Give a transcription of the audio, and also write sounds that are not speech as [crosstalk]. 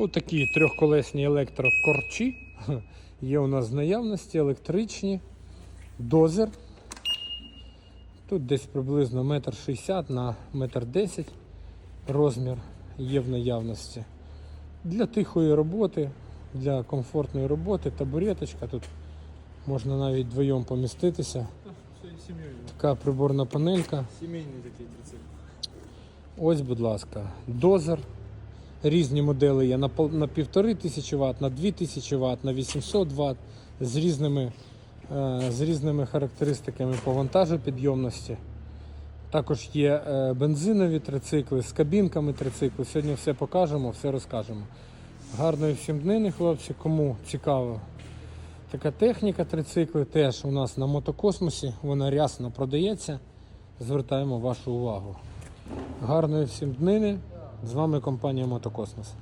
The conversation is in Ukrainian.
Отакі трьохколесні електрокорчі. [laughs] Є у нас в наявності електричні, дозер. Тут десь приблизно метр шістдесят на метр десять розмір є в наявності. Для тихої роботи, для комфортної роботи, табуреточка. Тут можна навіть вдвоєм поміститися. Така приборна панелька. Сімейний такий трицикл. Ось, будь ласка, дозер. Різні модели є на, на 1500 Вт, на 2000 Вт, на 800 Вт з різними, е, з різними характеристиками по вантажу підйомності. Також є е, бензинові трицикли з кабінками трицикли. Сьогодні все покажемо, все розкажемо. Гарної всім днини, хлопці, кому цікаво. Така техніка трицикли теж у нас на мотокосмосі, вона рясно продається. Звертаємо вашу увагу. Гарної всім днини. З вами компанія Мотокосмос.